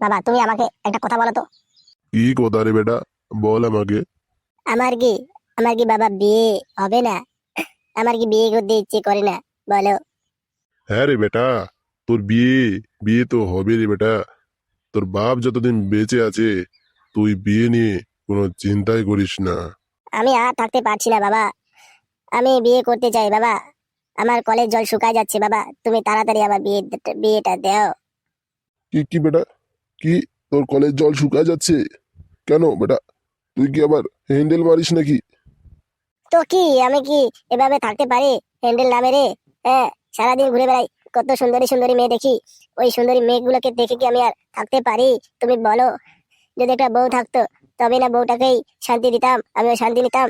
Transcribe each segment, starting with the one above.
বাবা তুমি আমাকে একটা কথা বলো তো। কি কথা রে বেটা? বল আমাকে। আমার কি আমার কি বাবা বিয়ে হবে না? আমার কি বিয়ে করতে ইচ্ছে করে না? বলো। হ্যাঁ রে বেটা তোর বিয়ে বিয়ে তো হবে রে বেটা। তোর বাপ যতদিন বেঁচে আছে তুই বিয়ে নিয়ে কোনো চিন্তাই করিস না। আমি আর থাকতে পারছি না বাবা। আমি বিয়ে করতে চাই বাবা। আমার কলেজ জল শুকায় যাচ্ছে বাবা। তুমি তাড়াতাড়ি আমার বিয়ে বিয়েটা দাও। কি কি বেটা? কি? তোর কলের জল শুকা যাচ্ছে? কেন বেটা? তুই কি আবার হ্যান্ডেল মারিস নাকি? তো কি? আমি কি এভাবে থাকতে পারি হ্যান্ডেল নামে রে হ্যাঁ সারাদিন ঘুরে বেড়াই। কত সুন্দরী সুন্দরী মেয়ে দেখি। ওই সুন্দরী মেয়েগুলোকে দেখে কি আমি আর থাকতে পারি? তুমি বলো। যদি একটা বউ থাকতো তবে না বউটাকেই শান্তি দিতাম আমিও শান্তি নিতাম।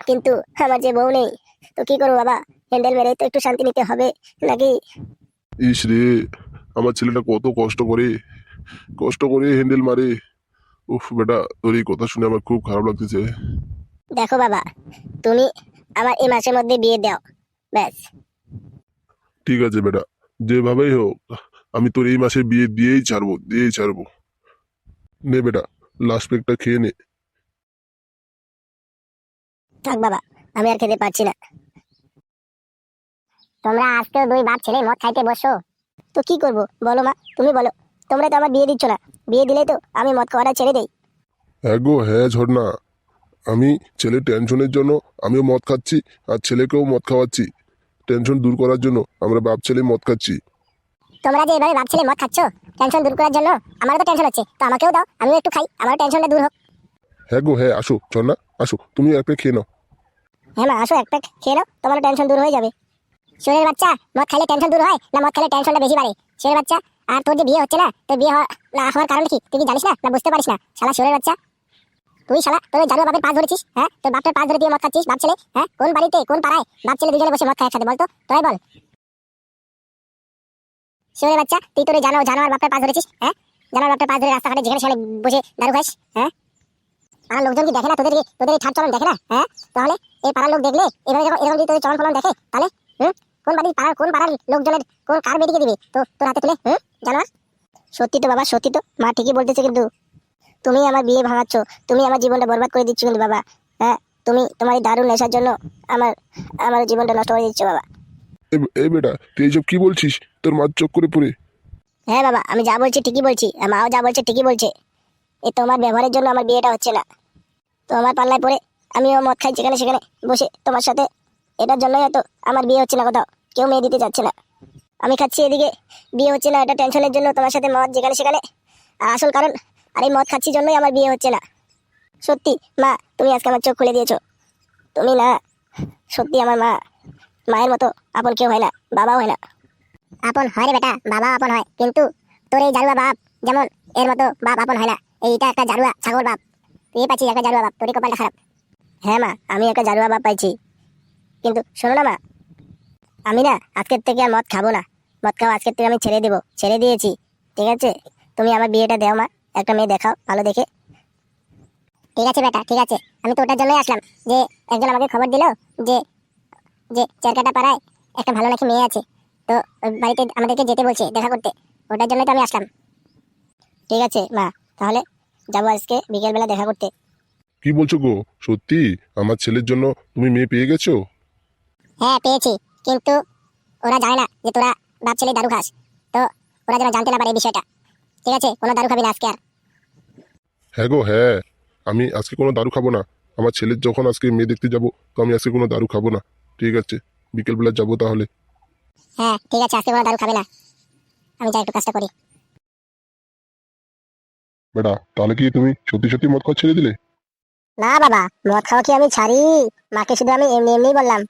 কিন্তু আমার যে বউ নেই তো কি করব বাবা? হ্যান্ডেল মেরে তো একটু শান্তি নিতে হবে নাকি? ইস রে। আমার ছেলেটা কত কষ্ট করে কষ্ট করে হ্যান্ডেল মারে। উফ বেটা তোর এই কথা শুনে আমার খুব খারাপ লাগতেছে। দেখো বাবা তুমি আমার এই মাসের মধ্যে বিয়ে দাও ব্যাস। ঠিক আছে বেটা যেভাবেই হোক আমি তোর এই মাসে বিয়ে দিয়েই ছাড়বো দিয়েই ছাড়বো। নে বেটা লাস্ট পেকটা খেয়ে নে। থাক বাবা আমি আর খেতে পারছি না। তোমরা আজকেও দুই বাপ ছেলে মদ খাইতে বসো। তো কি করব? বলো মা তুমি বলো। তোমরা তো আমার বিয়ে দিচ্ছ না। বিয়ে দিলে তো আমি মদ খাওয়াটা ছেড়ে দেই। হ্যাঁ গো হ্যাঁ ঝর্ণা। আমি ছেলের টেনশনের জন্য আমিও মদ খাচ্ছি আর ছেলেকেও মদ খাওয়াচ্ছি। টেনশন দূর করার জন্য আমরা বাপ ছেলে মদ খাচ্ছি। তোমরা যে এভাবে বাপ ছেলে মদ খাচ্ছ টেনশন দূর করার জন্য আমারও তো টেনশন হচ্ছে। তো আমাকেও দাও আমিও একটু খাই আমার টেনশনটা দূর হোক। হ্যাঁ গো হ্যাঁ আসো ঝর্ণা আসো তুমি এক প্লেট খেয়ে নাও। হ্যাঁ মা আসো একটা খেয়ে নাও তোমার টেনশন দূর হয়ে যাবে। শরীরের বাচ্চা, মদ খাইলে টেনশন দূর হয়, না মদ খাইলে টেনশনটা বেশি বাড়ে? শরীরের বাচ্চা, আর তোর যে বিয়ে হচ্ছে না, তোর বিয়ে না হওয়ার কারণ কি? তুই জানিস না না বুঝতে পারিস না? শালা শরীরের বাচ্চা। তুই শালা, তোর জানুয়া বাপের পাশ ধরেছিস হ্যাঁ? তোর বাপের পাশ ধরে দিয়ে মদ খাচ্ছিস, বাপ ছেলে হ্যাঁ? কোন বাড়িতে, কোন পাড়ায় বাপ ছেলে দুজনে বসে মদ খায় একসাথে, বলতো? তোরাই বল। শরীরের বাচ্চা, তুই তোর ওই জানো, জানোয়ার বাপের পাঁচ ধরেছিস হ্যাঁ? জানোয়ার বাপের পাশ ধরে রাস্তাঘাটে যেখানে সেখানে বসে দারু খাস হ্যাঁ? পাড়ার লোকজন কি দেখে না? তোদের তোদের এই ঠাট চলন দেখে না হ্যাঁ? তাহলে এই পাড়ার লোক দেখলে, এভাবে যখন এরকম যদি তোদের চলন ফলন দেখে, তাহলে, হুম? কোন বাড়ির পাড়ার কোন পাড়ার লোকজনের কোন কার বেরিয়ে দিবে? তো তোর হাতে তুলে হুম? জানোয়ার? সত্যি তো বাবা সত্যি তো। মা ঠিকই বলতেছে কিন্তু তুমি আমার বিয়ে ভাঙাচ্ছ তুমি আমার জীবনটা বরবাদ করে দিচ্ছ কিন্তু বাবা হ্যাঁ? তুমি তোমার এই দারুণ নেশার জন্য আমার আমার জীবনটা নষ্ট করে দিচ্ছ বাবা। এই বেটা তুই এইসব কি বলছিস? তোর মার চোখ করে পড়ে। হ্যাঁ বাবা আমি যা বলছি ঠিকই বলছি আর মাও যা বলছে ঠিকই বলছে। এ তোমার ব্যবহারের জন্য আমার বিয়েটা হচ্ছে না। তো আমার পাল্লায় পড়ে আমিও মদ খাই যেখানে সেখানে বসে তোমার সাথে এটার জন্যই হয়তো আমার বিয়ে হচ্ছে না কোথাও। কেউ মেয়ে দিতে যাচ্ছে না। আমি খাচ্ছি এদিকে। বিয়ে হচ্ছে না, এটা টেনশনের জন্য তোমার সাথে মদ যেখানে সেখানে। আর আসল কারণ, আর এই মদ খাচ্ছি জন্যই আমার বিয়ে হচ্ছে না। সত্যি, মা, তুমি আজকে আমার চোখ খুলে দিয়েছ। তুমি না, সত্যি আমার মা। মায়ের মতো আপন কেউ হয় না, বাবাও হয় না। আপন হয় রে বেটা, বাবা আপন হয়। কিন্তু তোর এই জারুয়া বাপ, যেমন এর মতো বাপ আপন হয় না, এইটা একটা জারুয়া ছাগল বাপ। তুই পাচ্ছিস একটা জারুয়া বাপ, তোরই কপালটা খারাপ। হ্যাঁ মা, আমি একটা জারুয়া বাপ পাইছি। কিন্তু শোনো না মা, আমি না আজকের থেকে আর মদ খাব না। মদ খাওয়া আজকের থেকে আমি ছেড়ে দেবো, ছেড়ে দিয়েছি, ঠিক আছে? তুমি আমার বিয়েটা দেও মা, একটা মেয়ে দেখাও, ভালো দেখে। ঠিক আছে বেটা, ঠিক আছে। আমি তো ওটার জন্যই আসলাম যে একজন আমাকে খবর দিল যে যে চারকাটা পাড়ায় একটা ভালো নাকি মেয়ে আছে। তো বাড়িতে আমাদেরকে যেতে বলছে দেখা করতে, ওটার জন্যই তো আমি আসলাম। ঠিক আছে মা, তাহলে যাব আজকে বিকেলবেলা দেখা করতে। কি বলছো গো? সত্যি? আমার ছেলের জন্য তুমি মেয়ে পেয়ে গেছো? হ্যাঁ পেয়েছি। কিন্তু ওরা জানে না যে তোরা বাপ ছেলে দারু খাস। তো ওরা যেন জানতে না পারে এই বিষয়টা। ঠিক আছে? কোনো দারু খাবি না আজকে আর। হ্যাঁ গো হ্যাঁ। আমি আজকে কোনো দারু খাব না। আমার ছেলের যখন আজকে মেয়ে দেখতে যাব তো আমি আজকে কোনো দারু খাব না। ঠিক আছে? বিকেলবেলা যাব তাহলে। হ্যাঁ ঠিক আছে। আজকে কোনো দারু খাবি না। আমি যাই একটু কাজটা করি। বেটা তাহলে কি তুমি সত্যি সত্যি মদ খাওয়া ছেড়ে দিলে? না বাবা মদ খাওয়া কি আমি ছাড়ি মাকে শুধু আমি এমনি এমনি বললাম।